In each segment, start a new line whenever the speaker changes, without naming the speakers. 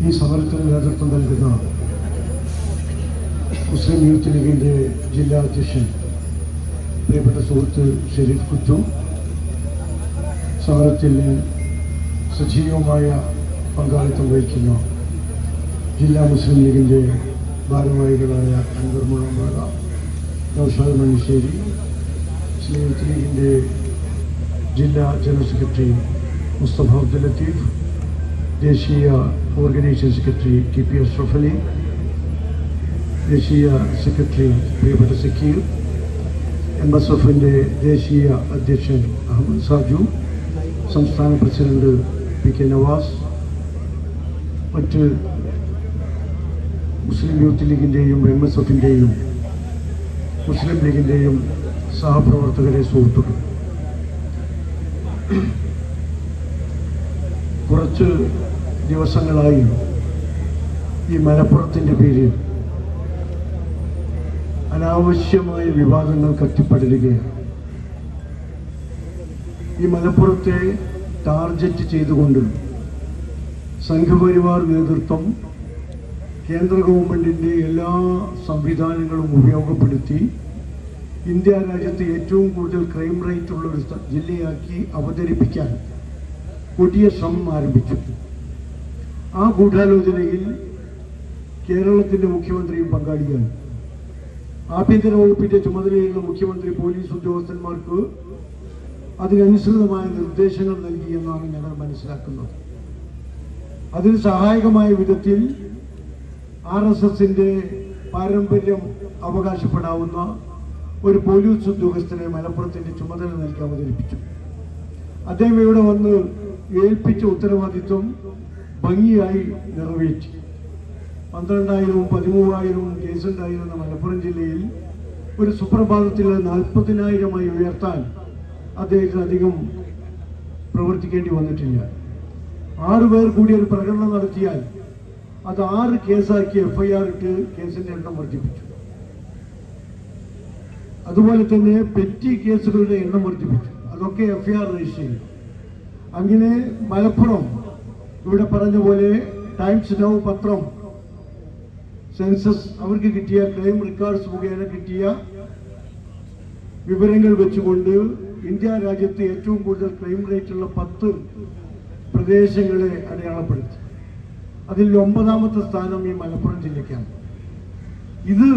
ഈ സമരത്തിന് നേതൃത്വം നൽകുന്ന മുസ്ലിം യൂത്ത് ലീഗിന്റെ ജില്ലാ അധ്യക്ഷൻ പ്രിയപ്പെട്ട സുഹൃത്ത് ഷെരീഫ് കുറ്റു സമരത്തിൽ സജീവമായ പങ്കാളിത്തം വഹിക്കുന്ന ജില്ലാ മുസ്ലിം ലീഗിന്റെ ഭാരവാഹികളായ അൻവർ മുഴമ്പാറ നൌഷാദ് മണിശ്ശേരി മുസ്ലിം യൂത്ത് ലീഗിന്റെ ജില്ലാ ജനറൽ സെക്രട്ടറി മുസ്തഫ അബ്ദുൽ ലത്തീഫ് ദേശീയ organisation secretary T P S Rafali ദേശീയ സെക്രട്ടറി പ്രിയപ്പെട്ട സക്കീർ എം എസ് എഫിന്റെ ദേശീയ അധ്യക്ഷൻ അഹമ്മദ് സാജു സംസ്ഥാന പ്രസിഡന്റ് പി കെ നവാസ് മറ്റ് മുസ്ലിം യൂത്ത് ലീഗിന്റെയും എം എസ് എഫിന്റെയും മുസ്ലിം ലീഗിന്റെയും സഹപ്രവർത്തകരെ സുഹൃത്തുക്കൾ. കുറച്ച് ദിവസങ്ങളായി ഈ മലപ്പുറത്തിന്റെ പേരിൽ അനാവശ്യമായ വിവാദങ്ങൾ കത്തിപ്പടരുകയാണ്. ഈ മലപ്പുറത്തെ ടാർജറ്റ് ചെയ്തുകൊണ്ട് സംഘപരിവാർ നേതൃത്വം കേന്ദ്ര ഗവൺമെന്റിന്റെ എല്ലാ സംവിധാനങ്ങളും ഉപയോഗപ്പെടുത്തി ഇന്ത്യ രാജ്യത്ത് ഏറ്റവും കൂടുതൽ ക്രൈം റേറ്റ് ഉള്ള ഒരു ജില്ലയാക്കി അവതരിപ്പിക്കാൻ കൊടിയ ശ്രമം ആരംഭിച്ചു. ആ ഗൂഢാലോചനയിൽ കേരളത്തിന്റെ മുഖ്യമന്ത്രിയും പങ്കാളിയാണ്. ആഭ്യന്തര വകുപ്പിന്റെ ചുമതലയുള്ള മുഖ്യമന്ത്രി പോലീസ് ഉദ്യോഗസ്ഥന്മാർക്ക് അതിനനുസൃതമായ നിർദ്ദേശങ്ങൾ നൽകിയെന്നാണ് ഞങ്ങൾ മനസ്സിലാക്കുന്നത്. അതിന് സഹായകമായ വിധത്തിൽ ആർ എസ് എസിന്റെ പാരമ്പര്യം അവകാശപ്പെടാവുന്ന ഒരു പോലീസ് ഉദ്യോഗസ്ഥനെ മലപ്പുറത്തിന്റെ ചുമതല നൽകി അവതരിപ്പിച്ചു. അദ്ദേഹം ഇവിടെ വന്ന് ഏൽപ്പിച്ച ഉത്തരവാദിത്വം ഭംഗിയായി നിറവേറ്റി. പന്ത്രണ്ടായിരവും പതിമൂവായിരവും കേസുണ്ടായിരുന്ന മലപ്പുറം ജില്ലയിൽ ഒരു സുപ്രഭാതത്തിൽ നാൽപ്പതിനായിരമായി ഉയർത്താൻ അദ്ദേഹത്തിന് അധികം പ്രവർത്തിക്കേണ്ടി വന്നിട്ടില്ല. ആറ് പേർ കൂടി ഒരു പ്രകടനം നടത്തിയാൽ അത് ആറ് കേസാക്കി എഫ് ഐ ആർ ഇട്ട് കേസിന്റെ എണ്ണം വർദ്ധിപ്പിച്ചു. അതുപോലെ തന്നെ പെറ്റി കേസുകളുടെ എണ്ണം വർദ്ധിപ്പിച്ചു. അതൊക്കെ എഫ് ഐ ആർ രജിസ്റ്റർ ചെയ്തു. അങ്ങനെ മലപ്പുറം ഇവിടെ പറഞ്ഞ ടൈംസ് നൗ പത്രം സെൻസസ് അവർക്ക് കിട്ടിയ ക്ലെയിം റെക്കോർഡ്സ് മുഖേന കിട്ടിയ വിവരങ്ങൾ വെച്ചുകൊണ്ട് ഇന്ത്യ രാജ്യത്ത് ഏറ്റവും കൂടുതൽ ക്രൈം റേറ്റ് ഉള്ള പത്ത് പ്രദേശങ്ങളെ അടയാളപ്പെടുത്തി. അതിൽ ഒമ്പതാമത്തെ സ്ഥാനം ഈ മലപ്പുറം ജില്ലയ്ക്കാണ്. ഇത്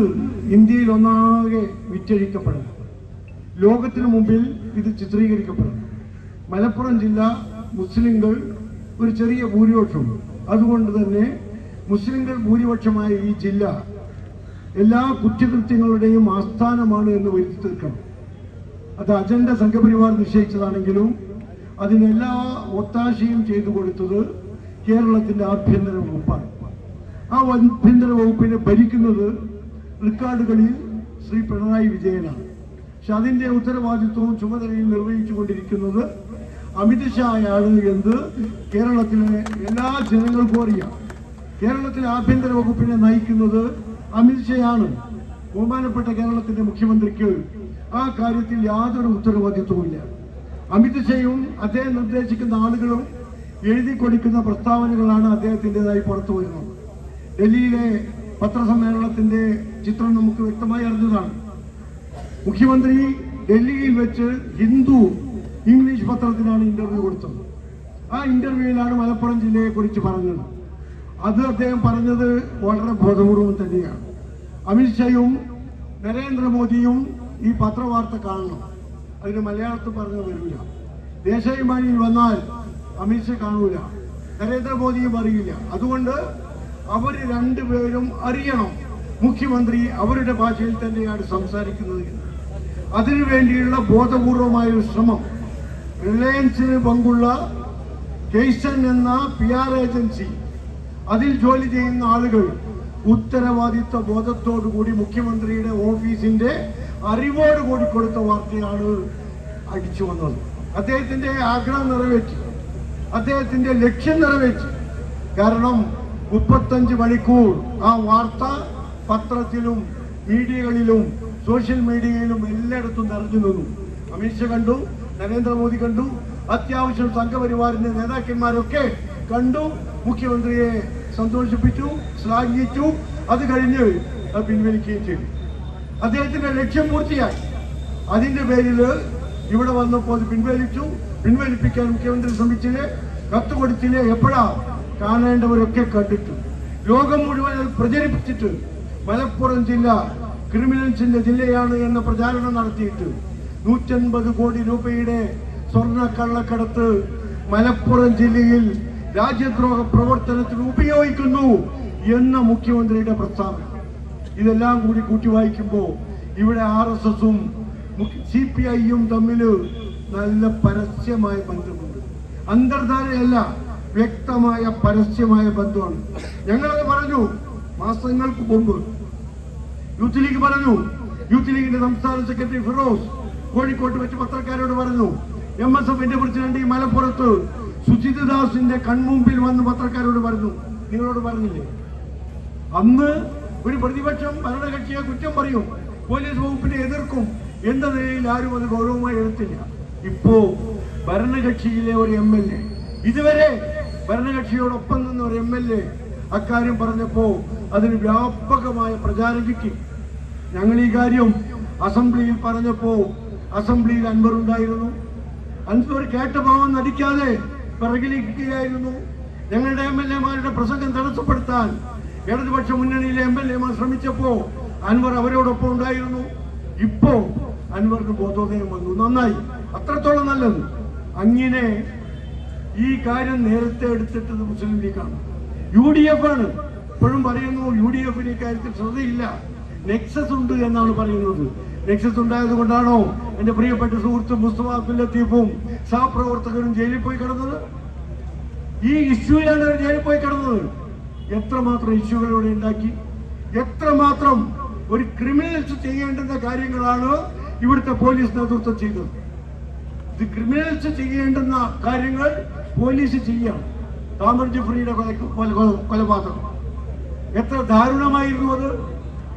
ഇന്ത്യയിൽ ഒന്നാകെ വിറ്റഴിക്കപ്പെടണം ലോകത്തിന് മുമ്പിൽ ഇത് ചിത്രീകരിക്കപ്പെടണം മലപ്പുറം ജില്ല മുസ്ലിങ്ങൾ ഒരു ചെറിയ ഭൂരിപക്ഷമുണ്ട് അതുകൊണ്ട് തന്നെ മുസ്ലിങ്ങൾ ഭൂരിപക്ഷമായ ഈ ജില്ല എല്ലാ കുറ്റകൃത്യങ്ങളുടെയും ആസ്ഥാനമാണ് എന്ന് വരുത്തി തീർക്കണം. അത് അജണ്ട സംഘപരിവാർ നിശ്ചയിച്ചതാണെങ്കിലും അതിനെല്ലാ ഒത്താശയും ചെയ്തു കൊടുത്തത് കേരളത്തിന്റെ ആഭ്യന്തര വകുപ്പാണ്. ആ ആഭ്യന്തര വകുപ്പിനെ ഭരിക്കുന്നത് റിക്കാർഡുകളിൽ ശ്രീ പിണറായി വിജയനാണ്. പക്ഷെ അതിന്റെ ഉത്തരവാദിത്വവും ചുമതലയും നിർവഹിച്ചു കൊണ്ടിരിക്കുന്നത് അമിത്ഷായാണ് എന്ന് കേരളത്തിലെ എല്ലാ ജനങ്ങൾക്കും അറിയാം. കേരളത്തിലെ ആഭ്യന്തര വകുപ്പിനെ നയിക്കുന്നത് അമിത്ഷയാണ് ബഹുമാനപ്പെട്ട കേരളത്തിന്റെ മുഖ്യമന്ത്രിക്ക് ആ കാര്യത്തിൽ യാതൊരു ഉത്തരവാദിത്വവുമില്ല. അമിത്ഷയും അദ്ദേഹം നിർദ്ദേശിക്കുന്ന ആളുകളും എഴുതി കൊടുക്കുന്ന പ്രസ്താവനകളാണ് അദ്ദേഹത്തിന്റെതായി പുറത്തു വരുന്നത്. ഡൽഹിയിലെ പത്രസമ്മേളനത്തിന്റെ ചിത്രം നമുക്ക് വ്യക്തമായി അറിഞ്ഞതാണ്. മുഖ്യമന്ത്രി ഡൽഹിയിൽ വെച്ച് ഹിന്ദു ഇംഗ്ലീഷ് പത്രത്തിനാണ് ഇന്റർവ്യൂ കൊടുത്തത്. ആ ഇന്റർവ്യൂവിലാണ് മലപ്പുറം ജില്ലയെ കുറിച്ച് പറഞ്ഞത്. അത് അദ്ദേഹം പറഞ്ഞത് വളരെ ബോധപൂർവം തന്നെയാണ്. അമിത്ഷായും നരേന്ദ്രമോദിയും ഈ പത്രവാർത്ത കാണണം. അതിന് മലയാളത്തിൽ പറഞ്ഞു വരില്ല. ദേശാഭിമാനിയിൽ വന്നാൽ അമിത്ഷാ കാണൂല. നരേന്ദ്രമോദിയും അറിയില്ല. അതുകൊണ്ട് അവർ രണ്ടുപേരും അറിയണം. മുഖ്യമന്ത്രി അവരുടെ ഭാഷയിൽ തന്നെയാണ് സംസാരിക്കുന്നത് അതിനു വേണ്ടിയുള്ള ബോധപൂർവമായ ഒരു ശ്രമം റിലയൻസിന് പങ്കുള്ള കേസൻ എന്ന പി ആർ ഏജൻസി അതിൽ ജോലി ചെയ്യുന്ന ആളുകൾ ഉത്തരവാദിത്വ ബോധത്തോടു കൂടി മുഖ്യമന്ത്രിയുടെ ഓഫീസിന്റെ അറിവോട് കൂടി കൊടുത്ത വാർത്തയാണ് അടിച്ചു വന്നത്. അദ്ദേഹത്തിന്റെ ആഗ്രഹം നിറവേറ്റി. അദ്ദേഹത്തിന്റെ ലക്ഷ്യം നിറവേറ്റി. കാരണം മുപ്പത്തഞ്ച് മണിക്കൂർ ആ വാർത്ത പത്രത്തിലും മീഡിയകളിലും സോഷ്യൽ മീഡിയയിലും എല്ലായിടത്തും നിറഞ്ഞു നിന്നു. അമിത്ഷാ കണ്ടു. നരേന്ദ്രമോദി കണ്ടു. അത്യാവശ്യം സംഘപരിവാറിന്റെ നേതാക്കന്മാരൊക്കെ കണ്ടു. മുഖ്യമന്ത്രിയെ സന്തോഷിപ്പിച്ചു ശ്ലാഘിച്ചു. അത് കഴിഞ്ഞ് പിൻവലിക്കുകയും ചെയ്തു. അദ്ദേഹത്തിന്റെ ലക്ഷ്യം പൂർത്തിയായി. അതിന്റെ പേരിൽ ഇവിടെ വന്നപ്പോൾ അത് പിൻവലിച്ചു. പിൻവലിപ്പിക്കാൻ മുഖ്യമന്ത്രി ശ്രമിച്ചില്ലേ? കത്ത് കൊടുത്തില്ലേ എപ്പോഴാ? കാണേണ്ടവരൊക്കെ കണ്ടിട്ടു. ലോകം മുഴുവൻ പ്രചരിപ്പിച്ചിട്ട് മലപ്പുറം ജില്ല ക്രിമിനൽസിന്റെ ജില്ലയാണ് എന്ന പ്രചാരണം നടത്തിയിട്ട് നൂറ്റൻപത് കോടി രൂപയുടെ സ്വർണ കള്ളക്കടത്ത് മലപ്പുറം ജില്ലയിൽ രാജ്യദ്രോഹ പ്രവർത്തനത്തിന് ഉപയോഗിക്കുന്നു എന്ന മുഖ്യമന്ത്രിയുടെ പ്രസ്താവന. ഇതെല്ലാം കൂടി കൂട്ടി വായിക്കുമ്പോൾ ഇവിടെ ആർ എസ് എസും സി പി ഐയും തമ്മിൽ നല്ല പരസ്യമായ ബന്ധമുണ്ട്. അന്തർധാരയല്ല വ്യക്തമായ പരസ്യമായ ബന്ധമാണ്. ഞങ്ങളത് പറഞ്ഞു മാസങ്ങൾക്ക് മുമ്പ്. യൂത്ത് ലീഗ് പറഞ്ഞു യൂത്ത് ലീഗിന്റെ സംസ്ഥാന സെക്രട്ടറി ഫിറോസ് കോഴിക്കോട്ട് വെച്ച് പത്രക്കാരോട് പറഞ്ഞു എം എസ് എഫിന്റെ പ്രസിഡന്റ് ഈ മലപ്പുറത്ത് സുജിത് ദാസിന്റെ കൺമുമ്പിൽ വന്ന് പത്രക്കാരോട് പറഞ്ഞു. നിങ്ങളോട് പറഞ്ഞില്ലേ? അന്ന് ഒരു പ്രതിപക്ഷം ഭരണകക്ഷിയെ കുറ്റം പറയും പോലീസ് വകുപ്പിനെ എതിർക്കും എന്ന നിലയിൽ ആരും അത് ഗൗരവമായി എടുത്തില്ല. ഇപ്പോ ഭരണകക്ഷിയിലെ ഒരു എം എൽ എ ഇതുവരെ ഭരണകക്ഷിയോടൊപ്പം നിന്ന ഒരു എം എൽ എ അക്കാര്യം പറഞ്ഞപ്പോ അതിന് വ്യാപകമായ പ്രചാരം കിട്ടി. ഞങ്ങൾ ഈ കാര്യം അസംബ്ലിയിൽ പറഞ്ഞപ്പോ അസംബ്ലിയിൽ അൻവർ ഉണ്ടായിരുന്നു. അൻവർ കേട്ട ഭാവം നടിക്കാതെ പിറകിലിരിക്കുകയായിരുന്നു. ഞങ്ങളുടെ എം എൽ എമാരുടെ പ്രസംഗം തടസ്സപ്പെടുത്താൻ ഇടതുപക്ഷ മുന്നണിയിലെ എം എൽ എമാർ ശ്രമിച്ചപ്പോ അൻവർ അവരോടൊപ്പം ഉണ്ടായിരുന്നു. ഇപ്പോ അൻവർക്ക് ബോധോദയം വന്നു. നന്നായി. അത്രത്തോളം നല്ലത്. അങ്ങനെ ഈ കാര്യം നേരത്തെ എടുത്തിട്ടത് മുസ്ലിം ലീഗാണ്. യു ഡി എഫ് ആണ്. ഇപ്പോഴും പറയുന്നു യു ഡി എഫിന് ഇക്കാര്യത്തിൽ ശ്രദ്ധയില്ല. നെക്സസ് ഉണ്ട് എന്നാണ് പറയുന്നത്. നെക്സസ് ഉണ്ടായത് കൊണ്ടാണോ എന്റെ പ്രിയപ്പെട്ട സുഹൃത്ത് മുസ്തഫ സഹപ്രവർത്തകരും ജയിലിൽ പോയി കിടന്നത്? ഈ ഇഷ്യൂയിലാണ് അവർ ജയിലിൽ പോയി കിടന്നത്. എത്രമാത്രം ഇഷ്യൂകൾ ഇവിടെ ഉണ്ടാക്കി? എത്രമാത്രം ഒരു ക്രിമിനൽസ് ചെയ്യേണ്ടുന്ന കാര്യങ്ങളാണ് ഇവിടുത്തെ പോലീസ് നേതൃത്വം ചെയ്തത്? ഇത് ക്രിമിനൽസ് ചെയ്യേണ്ടുന്ന കാര്യങ്ങൾ പോലീസ് ചെയ്യാം. താമർ ജഫ്രിയുടെ കൊല കൊല- കൊലപാതകം. എത്ര ദാരുണമായിരുന്നു അത്.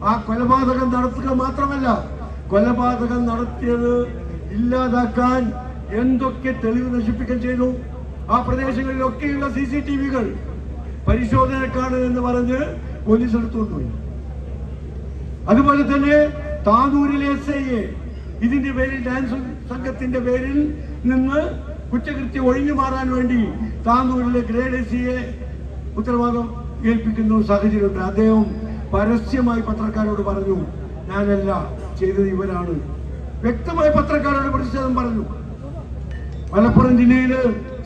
ആ കൊലപാതകം നടത്തുക മാത്രമല്ല കൊലപാതകം നടത്തിയത് ഇല്ലാതാക്കാൻ എന്തൊക്കെ തെളിവ് നശിപ്പിക്കുകയും ചെയ്തു? ആ പ്രദേശങ്ങളിലൊക്കെയുള്ള സി സി ടി വികൾ പരിശോധനക്കാണ് എന്ന് പറഞ്ഞ് പോലീസ് എടുത്തുകൊണ്ടുപോയി അതുപോലെ തന്നെ താനൂരിലെ എസ് ഐ എ ഇതിന്റെ പേരിൽ ഡാൻസ് സംഘത്തിന്റെ പേരിൽ നിന്ന് കുറ്റകൃത്യം ഒഴിഞ്ഞു മാറാൻ വേണ്ടി താനൂരിലെ ഗ്രേഡ് എസ് സിയെ ഉത്തരവാദം ഏൽപ്പിക്കുന്ന സാഹചര്യമുണ്ട്. അദ്ദേഹം പരസ്യമായി പത്രക്കാരോട് പറഞ്ഞു ഞാനല്ല ചെയ്തത് ഇവരാണ്. വ്യക്തമായി പത്രക്കാരോട് പ്രതിഷേധം പറഞ്ഞു. മലപ്പുറം ജില്ലയിൽ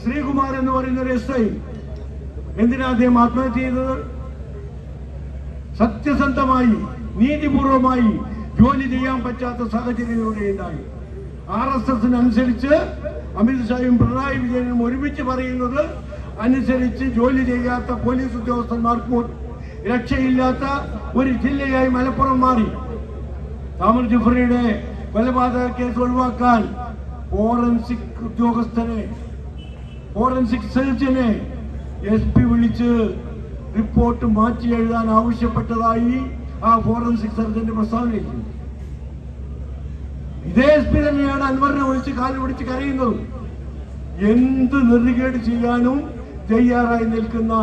ശ്രീകുമാർ എന്ന് പറയുന്ന ഒരു എസ് ഐ എന്തിനാ അദ്ദേഹം ആത്മഹത്യ ചെയ്തത്? സത്യസന്ധമായി നീതിപൂർവമായി ജോലി ചെയ്യാൻ പറ്റാത്ത സാഹചര്യങ്ങളുടെ ഉണ്ടായി. ആർ എസ് എസിന് അനുസരിച്ച് അമിത്ഷായും പിണറായി വിജയനും ഒരുമിച്ച് പറയുന്നത് അനുസരിച്ച് ജോലി ചെയ്യാത്ത പോലീസ് ഉദ്യോഗസ്ഥന്മാർക്കും രക്ഷയില്ലാത്ത ഒരു ജില്ലയായി മലപ്പുറം മാറി. താമർ ജുഫറിയുടെ കൊലപാതക കേസ് ഒഴിവാക്കാൻ ഫോറൻസിക് ഉദ്യോഗസ്ഥനെ ഫോറൻസിക് സർജനെ എസ് പി വിളിച്ച് റിപ്പോർട്ട് മാറ്റി എഴുതാൻ ആവശ്യപ്പെട്ടതായി ആ ഫോറൻസിക് സർജന്റെ പ്രസ്താവനയില്ല ഇതേ എസ് പി തന്നെയാണ് അൻവറിനെ വിളിച്ച് കാൽ പിടിച്ച് കരയുന്നത്. എന്ത് നെറുകേട് ചെയ്യാനും തയ്യാറായി നിൽക്കുന്ന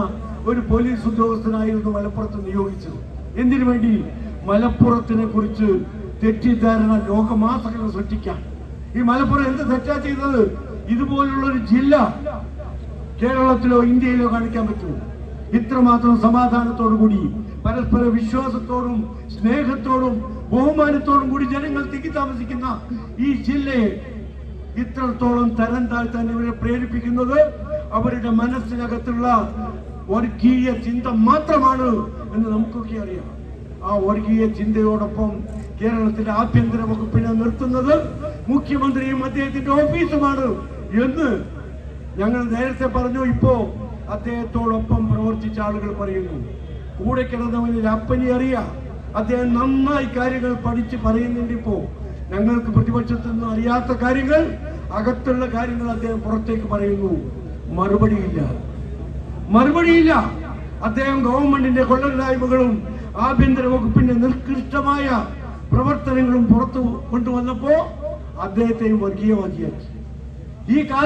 ഒരു പോലീസ് ഉദ്യോഗസ്ഥനായിരുന്നു മലപ്പുറത്ത് നിയോഗിച്ചത്. എന്തിനു വേണ്ടി? മലപ്പുറത്തിനെ കുറിച്ച് തെറ്റിദ്ധാരണ ലോകമാസകലം സൃഷ്ടിക്കാൻ ഈ മലപ്പുറം എന്ത് തെറ്റാ ചെയ്തത്? ഇതുപോലുള്ള ഒരു ജില്ല കേരളത്തിലോ ഇന്ത്യയിലോ കാണിക്കാൻ പറ്റുമോ ഇത്രമാത്രം സമാധാനത്തോടു കൂടി പരസ്പര വിശ്വാസത്തോടും സ്നേഹത്തോടും ബഹുമാനത്തോടും കൂടി ജനങ്ങൾ തിക്കി താമസിക്കുന്ന ഈ ജില്ലയെ ഇത്രത്തോളം തരം താഴ്ത്താൻ ഇവരെ പ്രേരിപ്പിക്കുന്നത് അവരുടെ മനസ്സിനകത്തുള്ള വർഗീയ ചിന്ത മാത്രമാണ് എന്ന് നമുക്കൊക്കെ അറിയാം. ആ വർഗീയ ചിന്തയോടൊപ്പം കേരളത്തിന്റെ ആഭ്യന്തര വകുപ്പിനെ നിർത്തുന്നത് മുഖ്യമന്ത്രിയും അദ്ദേഹത്തിന്റെ ഓഫീസുമാണ് എന്ന് ഞങ്ങൾ നേരത്തെ പറഞ്ഞു. ഇപ്പോ അദ്ദേഹത്തോടൊപ്പം പ്രവർത്തിച്ച ആളുകൾ പറയുന്നു. കൂടെ കിടന്നവനിൽ അപ്പനി അറിയാം. അദ്ദേഹം നന്നായി കാര്യങ്ങൾ പഠിച്ച് പറയുന്നുണ്ട് ഇപ്പോ. ഞങ്ങൾക്ക് പ്രതിപക്ഷത്തിൽ നിന്ന് അറിയാത്ത കാര്യങ്ങൾ അകത്തുള്ള കാര്യങ്ങൾ അദ്ദേഹം പുറത്തേക്ക് പറയുന്നു. മറുപടിയില്ല. മറുപടിയില്ല. അദ്ദേഹം ഗവൺമെന്റിന്റെ കൊള്ളരുതായ്മകളും ആഭ്യന്തര വകുപ്പിന്റെ നിർക്കൃഷ്ടമായ പ്രവർത്തനങ്ങളും പുറത്തു കൊണ്ടുവന്നപ്പോ അദ്ദേഹത്തെയും വർഗീയവാദിയാക്കി. ഈ കാര്യം